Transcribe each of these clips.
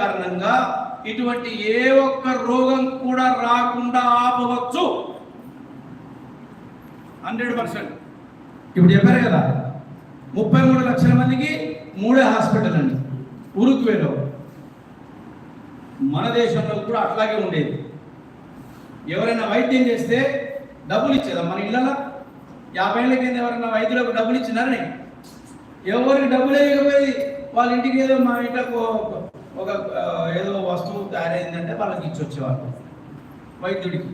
కారణంగా ఇటువంటి ఏ ఒక్క రోగం కూడా రాకుండా ఆపవచ్చు. Hundred percent. ఇప్పుడు చెప్పారు కదా ముప్పై మూడు లక్షల మందికి మూడే హాస్పిటల్ అండి ఉరుకువేలో. మన దేశంలో కూడా అట్లాగే ఉండేది. ఎవరైనా వైద్యం చేస్తే డబ్బులు ఇచ్చేదా? మన ఇళ్ళలో? యాభై ఏళ్ళ కింద ఎవరైనా వైద్యులకు డబ్బులు ఇచ్చినారని? ఎవరికి డబ్బులు ఇవ్వకపోయేది వాళ్ళ ఇంటికి ఏదో మా ఇంట్లో ఒక ఏదో వస్తువు తయారైందంటే వాళ్ళకి ఇచ్చి వచ్చేవాళ్ళు. వైద్యుడికి.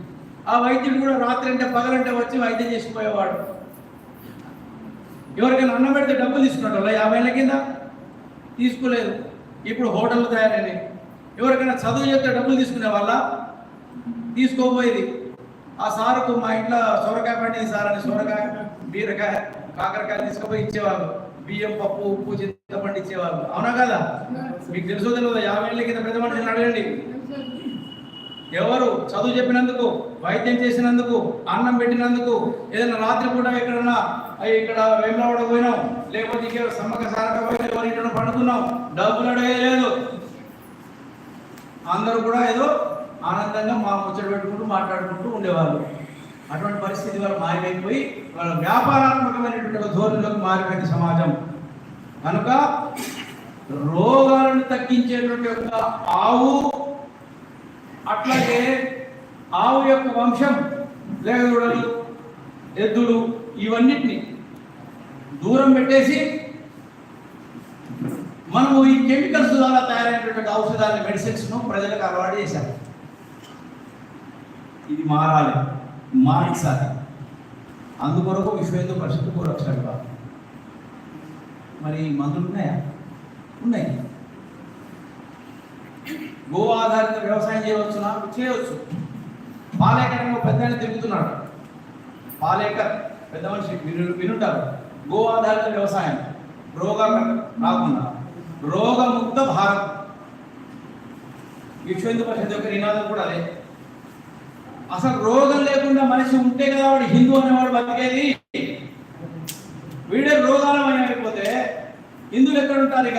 ఆ వైద్యుడు కూడా రాత్రి అంటే పగలంటే వచ్చి వైద్యం చేసిపోయేవాడు. ఎవరికైనా అన్నం పెడితే డబ్బులు తీసుకున్నాడు వాళ్ళ యాభై ఏళ్ళ కింద? తీసుకోలేదు. ఇప్పుడు హోటళ్ళు తయారైనవి ఎవరికైనా చదువు చెప్తే డబ్బులు తీసుకునే వాళ్ళ? తీసుకోబోయేది. ఆ సారుకు మా ఇంట్లో సొరకాయ పండింది సార్ అని సొరకాయ బీరకాయ కాకరకాయ తీసుకుపోయి ఇచ్చేవాళ్ళు. బియ్యం పప్పు ఉప్పు చింతపండు ఇచ్చేవాళ్ళు అవునా కదా? మీకు తెలుసో తెలియదు యాభై ఏళ్ళ కింద పెద్ద మనుషులను అడగండి. ఎవరు చదువు చెప్పినందుకు వైద్యం చేసినందుకు అన్నం పెట్టినందుకు ఏదైనా రాత్రి పూట ఎక్కడన్నా అయ్యి ఇక్కడ వేమలవాడ పోయినాం లేకపోతే ఇక్కడ సమ్మక సారక పోయినా ఎవరి ఇంట్లో పండుకున్నాం డబ్బులు అడగలేదు అందరూ కూడా ఏదో ఆనందంగా మా ముచ్చట పెట్టుకుంటూ మాట్లాడుకుంటూ ఉండేవాళ్ళు. అటువంటి పరిస్థితి వాళ్ళు మారిపోయి వాళ్ళ వ్యాపారాత్మకమైనటువంటి ఒక ధోరణిలోకి మారిపోయింది సమాజం. కనుక రోగాలను తగ్గించేటువంటి యొక్క ఆవు అట్లాగే ఆవు యొక్క వంశం లేగదూడలు ఎద్దులు ఇవన్నిటిని దూరం పెట్టేసి మనము ఈ కెమికల్స్ ద్వారా తయారైనటువంటి ఔషధాన్ని మెడిసిన్స్ను ప్రజలకు అలవాటు చేశారు. ఇది మారాలి. మార్చాలి. అందుకొరకు విశ్వేందు హిందూ పరిషత్ కూరక్షణ విభాగం మరి మందులు ఉన్నాయా? ఉన్నాయి. గో ఆధారిత వ్యవసాయం చేయవచ్చునా చేయవచ్చు. పాలేకరంలో పెద్ద తిరుగుతున్నాడు. పాలేకర్ పెద్ద మనిషి విను వినుంటారు. గో ఆధారిత వ్యవసాయం. రోగం రాకుండా. రోగముక్త భారత్. విశ్వేందు పరిషత్ యొక్క నినాదం కూడా అదే. అసలు రోగం లేకుండా మనిషి ఉంటే కదా వాడు హిందూ అనేవాడు బతికేది? వీడే రోగాలమని అయిపోతే హిందువులు ఎక్కడ ఉంటారు ఇక?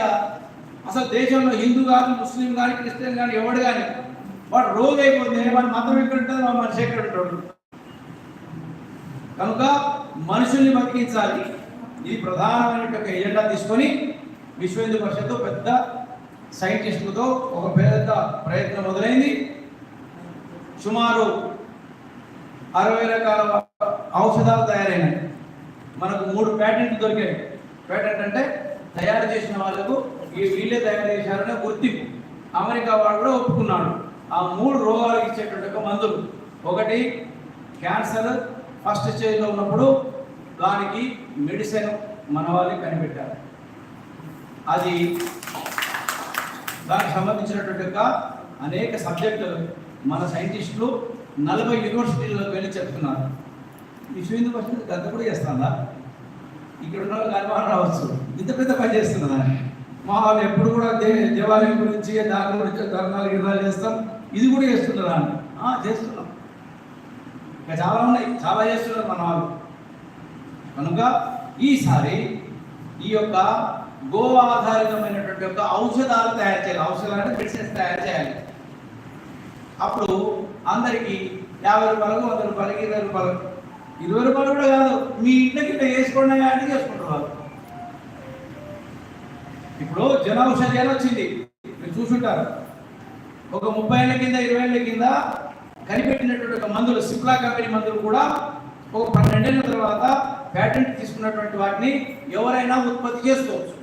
అసలు దేశంలో హిందూ కానీ ముస్లిం కానీ క్రిస్టియన్ కానీ ఎవడు కానీ వాడు రోగి అయిపోతే వాడి మతం ఎక్కడ ఉంటుంది వాడు మనిషి ఎక్కడ ఉంటాడు? కనుక మనుషుల్ని బతికించాలి. ఇది ప్రధానమైన ఒక ఎజెండా తీసుకొని విశ్వ హిందూ పెద్ద సైంటిస్టులతో ఒక పెద్ద ప్రయత్నం మొదలైంది. సుమారు అరవై రకాల ఔషధాలు తయారైనాయి మనకు మూడు ప్యాటెంట్లు దొరికాయి. ప్యాటెంట్ అంటే తయారు చేసిన వాళ్ళకు ఈ వీళ్ళే తయారు చేశారనే గుర్తింపు. అమెరికా వాడు కూడా ఒప్పుకున్నాడు. ఆ మూడు రోగాలు ఇచ్చేటువంటి మందులు. ఒకటి క్యాన్సర్. ఫస్ట్ స్టేజ్లో ఉన్నప్పుడు దానికి మెడిసిన్ మన వాళ్ళే కనిపెట్టారు. అది దానికి సంబంధించినటువంటి అనేక సబ్జెక్టులు మన సైంటిస్టులు నలభై యూనివర్సిటీలకు వెళ్ళి చెప్తున్నారు. విశ్వ హిందూ పరిషత్ గంత కూడా చేస్తుందా? ఇక్కడ ఉన్న వాళ్ళకి అనుమానం రావచ్చు. ఇంత పెద్ద పని చేస్తున్నదా? మా వాళ్ళు ఎప్పుడు కూడా దే దేవాలయం గురించి దాని గురించి ధర్నాలు గిరణాలు చేస్తాం. ఇది కూడా చేస్తున్నారా? అని చేస్తున్నాం. ఇంకా చాలా ఉన్నాయి. చాలా చేస్తున్నారు మన వాళ్ళు. కనుక ఈసారి ఈ యొక్క గో ఆధారితమైనటువంటి యొక్క ఔషధాలు తయారు చేయాలి. ఔషధాలు అంటే మెడిసిన్స్ తయారు చేయాలి. అప్పుడు అందరికీ యాభై రూపాయలకు వంద రూపాయలకి ఇరవై రూపాయలకు ఇరవై రూపాయలు కూడా కాదు మీ ఇంటికి ఇట్లా వేసుకోండి అని చేసుకుంటున్నారు ఇప్పుడు జన ఔషధి అని వచ్చింది. మీరు చూసుంటారు. ఒక ముప్పై ఏళ్ళ కింద ఇరవై ఏళ్ళ కింద కనిపెట్టినటువంటి ఒక మందులు సిప్లా కంపెనీ మందులు కూడా ఒక పన్నెండేళ్ళ తర్వాత ప్యాటెంట్ తీసుకున్నటువంటి వాటిని ఎవరైనా ఉత్పత్తి చేసుకోవచ్చు.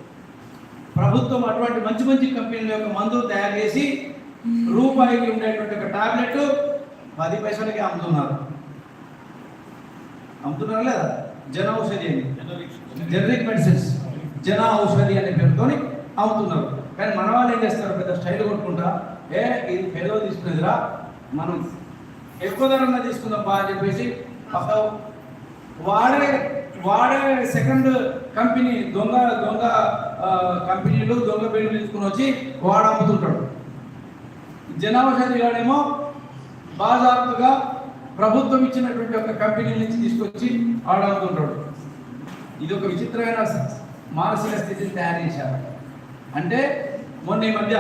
ప్రభుత్వం అటువంటి మంచి మంచి కంపెనీల యొక్క మందులు తయారు చేసి రూపాయికి ఉండేటువంటి ఒక టాబ్లెట్ పది పైసలకి అమ్ముతున్నారు. అమ్ముతున్నారా లేదా? జన ఔషధి అని. Generic medicines. జన ఔషధి అనే పేరుతోని అమ్ముతున్నారు. కానీ మన వాళ్ళు ఏం చేస్తారు? పెద్ద స్టైల్ కొట్టుకుంటా ఏ ఇది పేదో తీసుకునేదిరా మనం ఎక్కువ ధరంగా తీసుకుందాం బా అని చెప్పేసి వాడే వాడే సెకండ్ కంపెనీ దొంగ దొంగ కంపెనీలు దొంగ బిల్లు తీసుకుని వచ్చి వాడు అమ్ముతుంటాడు. జనాభా గాడేమో బాజాప్తుగా ప్రభుత్వం ఇచ్చినటువంటి ఒక కంపెనీ నుంచి తీసుకొచ్చి వాడు ఇది ఒక విచిత్రమైన మానసిక స్థితిని తయారు చేశారు. అంటే మొన్న ఈ మధ్య